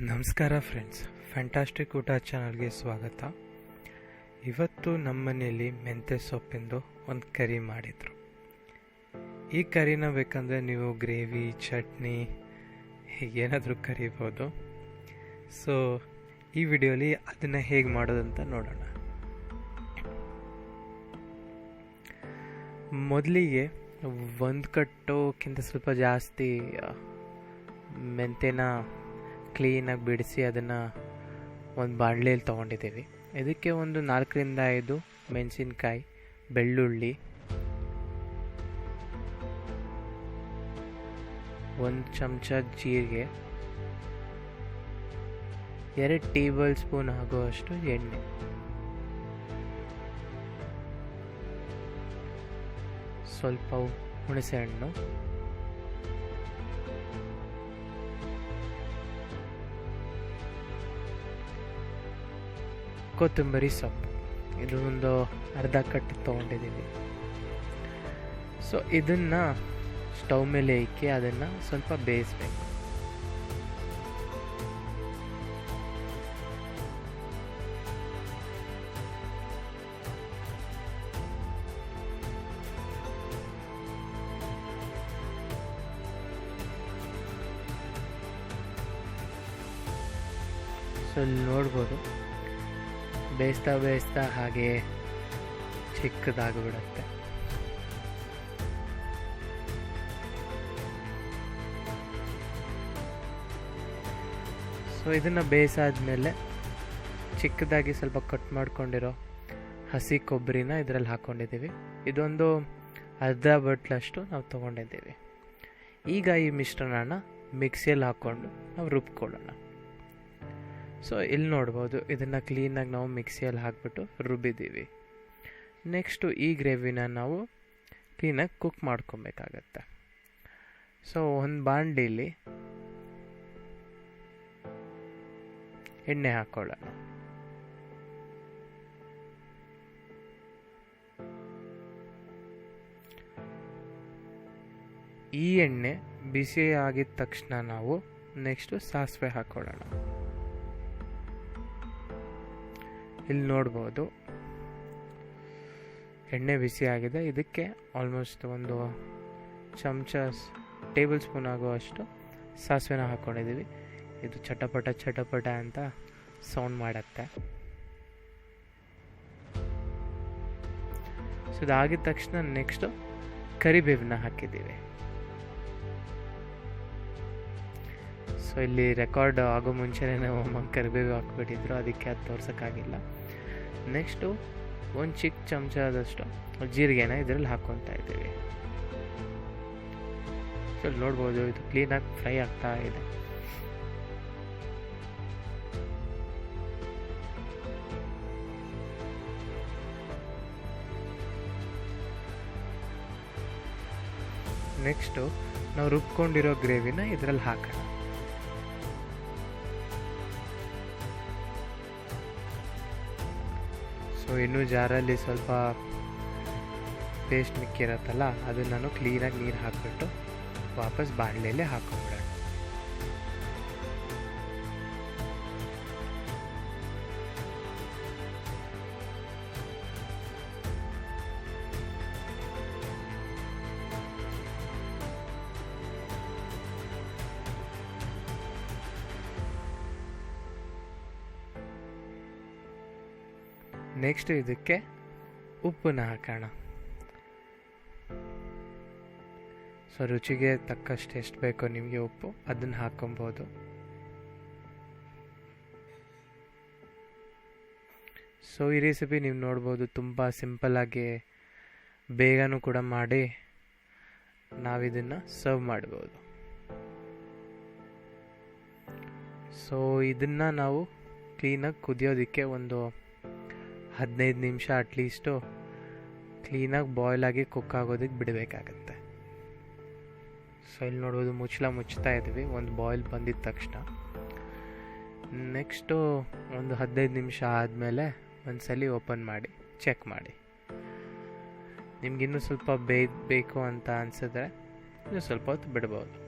ನಮಸ್ಕಾರ friends fantastic ಊಟ ಚಾನಲ್ಗೆ ಸ್ವಾಗತ. ಇವತ್ತು ನಮ್ಮ ಮನೆಯಲ್ಲಿ ಮೆಂತ್ಯ ಸೊಪ್ಪಿಂದು ಒಂದು ಕರಿ ಮಾಡಿದರು. ಈ ಕರಿನ ಬೇಕಂದರೆ ನೀವು ಗ್ರೇವಿ, ಚಟ್ನಿ, ಹೀಗೇನಾದರೂ ಕರಿಬೋದು. ಸೊ ಈ ವಿಡಿಯೋಲಿ ಅದನ್ನು ಹೇಗೆ ಮಾಡೋದಂತ ನೋಡೋಣ. ಮೊದಲಿಗೆ ಒಂದು ಕಟ್ಟೋಕ್ಕಿಂತ ಸ್ವಲ್ಪ ಜಾಸ್ತಿ ಮೆಂತ್ಯನ ಕ್ಲೀನಾಗಿ ಬಿಡಿಸಿ ಅದನ್ನು ಒಂದು ಬಾಣಲೆಯಲ್ಲಿ ತೊಗೊಂಡಿದ್ದೀವಿ. ಇದಕ್ಕೆ ಒಂದು ನಾಲ್ಕರಿಂದ ಐದು ಮೆಣಸಿನ್ಕಾಯಿ, ಬೆಳ್ಳುಳ್ಳಿ, ಒಂದು ಚಮಚ ಜೀರಿಗೆ, ಎರಡು ಟೇಬಲ್ ಸ್ಪೂನ್ ಆಗುವಷ್ಟು ಎಣ್ಣೆ. ಸ್ವಲ್ಪ ಹುಣಸೆ ಕೊತ್ತಂಬರಿ ಸೊಪ್ಪು. ಇದು ಒಂದು ಅರ್ಧ ಕಟ್ಟು ತೊಗೊಂಡಿದ್ದೀನಿ. ಸೊ ಇದನ್ನು ಸ್ಟವ್ ಮೇಲೆ ಇಕ್ಕಿ ಅದನ್ನು ಸ್ವಲ್ಪ ಬೇಯಿಸ್ಬೇಕು. ಸೊ ನೋಡ್ಬೋದು. ಬೇಯಿಸ್ತಾ ಬೇಯಿಸ್ತಾ ಹಾಗೆ ಚಿಕ್ಕದಾಗಿಬಿಡುತ್ತೆ. ಸೊ ಇದನ್ನು ಬೇಯಿಸಾದ್ಮೇಲೆ ಚಿಕ್ಕದಾಗಿ ಸ್ವಲ್ಪ ಕಟ್ ಮಾಡ್ಕೊಂಡಿರೋ ಹಸಿ ಕೊಬ್ಬರಿನ ಇದರಲ್ಲಿ ಹಾಕ್ಕೊಂಡಿದ್ದೀವಿ ಇದೊಂದು ಅರ್ಧ ಬಟ್ಲಷ್ಟು ನಾವು ತೊಗೊಂಡಿದ್ದೀವಿ. ಈಗ ಈ ಮಿಶ್ರಣನ ಮಿಕ್ಸಿಯಲ್ಲಿ ಹಾಕ್ಕೊಂಡು ನಾವು ರುಬ್ಕೊಳ್ಳೋಣ. ಸೊ ಇಲ್ಲಿ ನೋಡ್ಬೋದು, ಇದನ್ನು ಕ್ಲೀನಾಗಿ ನಾವು ಮಿಕ್ಸಿಯಲ್ಲಿ ಹಾಕ್ಬಿಟ್ಟು ರುಬ್ಬಿದ್ದೀವಿ. ನೆಕ್ಸ್ಟು ಈ ಗ್ರೇವಿನ ನಾವು ಕ್ಲೀನಾಗಿ ಕುಕ್ ಮಾಡ್ಕೊಬೇಕಾಗತ್ತೆ. ಸೊ ಒಂದು ಬಾಂಡೀಲಿ ಎಣ್ಣೆ ಹಾಕ್ಕೊಳ್ಳೋಣ ಈ ಎಣ್ಣೆ ಬಿಸಿ ಆಗಿದ ತಕ್ಷಣ ನಾವು ನೆಕ್ಸ್ಟು ಸಾಸಿವೆ ಹಾಕ್ಕೊಳ್ಳೋಣ ಇಲ್ಲಿ ನೋಡ್ಬೋದು. ಎಣ್ಣೆ ಬಿಸಿ ಆಗಿದೆ. ಇದಕ್ಕೆ ಆಲ್ಮೋಸ್ಟ್ ಒಂದು ಚಮಚ ಟೇಬಲ್ ಸ್ಪೂನ್ ಆಗುವಷ್ಟು ಸಾಸಿವೆನ ಹಾಕ್ಕೊಂಡಿದ್ದೀವಿ ಇದು ಚಟಪಟ ಚಟಪಟ ಅಂತ ಸೌಂಡ್ ಮಾಡುತ್ತೆ. ಸೊ ಇದಾಗಿದ ತಕ್ಷಣ ನೆಕ್ಸ್ಟು ಕರಿಬೇವನ್ನ ಹಾಕಿದ್ದೀವಿ. ಸೊ ಇಲ್ಲಿ ರೆಕಾರ್ಡ್ ಆಗೋ ಮುಂಚೆನೇ ನಾವು ಕರಿಬೇವು ಹಾಕ್ಬಿಟ್ಟಿದ್ರು. ಅದಕ್ಕೆ ಅದು ತೋರ್ಸೋಕ್ಕಾಗಿಲ್ಲ. ನೆಕ್ಸ್ಟು ಒಂದು ಚಿಕ್ಕ ಚಮಚದಷ್ಟು ಜೀರಿಗೆನ ಇದರಲ್ಲಿ ಹಾಕ್ಕೊತಾ ಇದ್ದೀವಿ. ಸೊ, ನೋಡ್ಬೋದು, ಇದು ಕ್ಲೀನಾಗಿ ಫ್ರೈ ಆಗ್ತಾ ಇದೆ. ನೆಕ್ಸ್ಟು ನಾವು ರುಬ್ಕೊಂಡಿರೋ ಗ್ರೇವಿನ ಇದರಲ್ಲಿ ಹಾಕೋಣ. ಸೊ ಇನ್ನೂ ಜಾರಲ್ಲಿ ಸ್ವಲ್ಪ ಪೇಸ್ಟ್ ಮಿಕ್ಕಿರತ್ತಲ್ಲ ಅದನ್ನು ನಾನು ಕ್ಲೀನಾಗಿ ನೀರು ಹಾಕಿಬಿಟ್ಟು ವಾಪಸ್ ಬಾಣಲೆಯಲ್ಲೇ ಹಾಕೊಂಬಿಡೋಣ. ನೆಕ್ಸ್ಟ್ ಇದಕ್ಕೆ ಉಪ್ಪನ್ನ ಹಾಕೋಣ. ಸೊ, ರುಚಿಗೆ ತಕ್ಕಷ್ಟು ಎಷ್ಟು ಬೇಕೋ ನಿಮಗೆ ಉಪ್ಪು, ಅದನ್ನು ಹಾಕೊಬೋದು. ಸೊ, ಈ ರೆಸಿಪಿ ನೀವು ನೋಡ್ಬೋದು, ತುಂಬ ಸಿಂಪಲ್ಲಾಗಿ ಬೇಗನೂ ಕೂಡ ಮಾಡಿ ನಾವಿದನ್ನು ಸರ್ವ್ ಮಾಡ್ಬೋದು. ಸೊ, ಇದನ್ನು ನಾವು ಕ್ಲೀನಾಗಿ ಕುದಿಯೋದಕ್ಕೆ ಒಂದು ಹದಿನೈದು ನಿಮಿಷ ಅಟ್ಲೀಸ್ಟು ಕ್ಲೀನಾಗಿ ಬಾಯ್ಲ್ ಆಗಿ ಕುಕ್ ಆಗೋದಕ್ಕೆ ಬಿಡಬೇಕಾಗತ್ತೆ. ಸೊ ಇಲ್ಲಿ ನೋಡೋದು ಮುಚ್ಚಲ ಮುಚ್ತಾ ಇದ್ವಿ. ಒಂದು ಬಾಯ್ಲ್ ಬಂದಿದ ತಕ್ಷಣ. ನೆಕ್ಸ್ಟು ಒಂದು ಹದಿನೈದು ನಿಮಿಷ ಆದಮೇಲೆ ಒಂದು ಸಲ ಓಪನ್ ಮಾಡಿ ಚೆಕ್ ಮಾಡಿ. ನಿಮ್ಗಿನ್ನೂ ಸ್ವಲ್ಪ ಬೇಯಬೇಕು ಅಂತ ಅನಿಸಿದ್ರೆ ಇನ್ನೂ ಸ್ವಲ್ಪ ಹೊತ್ತು ಬಿಡ್ಬೋದು.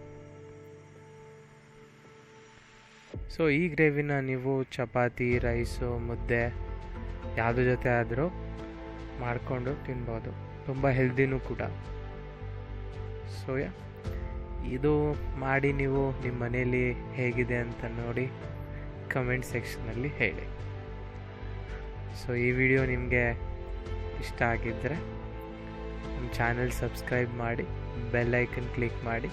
ಸೊ ಈ ಗ್ರೇವಿನ ನೀವು ಚಪಾತಿ ರೈಸು ಮುದ್ದೆ ಯಾವುದ್ರ ಜೊತೆ ಆದರೂ ಮಾಡಿಕೊಂಡು ತಿನ್ಬೋದು. ತುಂಬ ಹೆಲ್ದಿನೂ ಕೂಡ. ಸೊ ಯಾ ಇದು ಮಾಡಿ ನೀವು ನಿಮ್ಮ ಮನೆಯಲ್ಲಿ ಹೇಗಿದೆ ಅಂತ ನೋಡಿ ಕಮೆಂಟ್ ಸೆಕ್ಷನಲ್ಲಿ ಹೇಳಿ. ಸೊ ಈ ವಿಡಿಯೋ ನಿಮಗೆ ಇಷ್ಟ ಆಗಿದ್ದರೆ ನಮ್ಮ ಚಾನಲ್ ಸಬ್ಸ್ಕ್ರೈಬ್ ಮಾಡಿ ಬೆಲ್ ಐಕನ್ ಕ್ಲಿಕ್ ಮಾಡಿ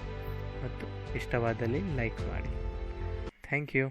ಮತ್ತು ಇಷ್ಟವಾದಲ್ಲಿ ಲೈಕ್ ಮಾಡಿ. Thank you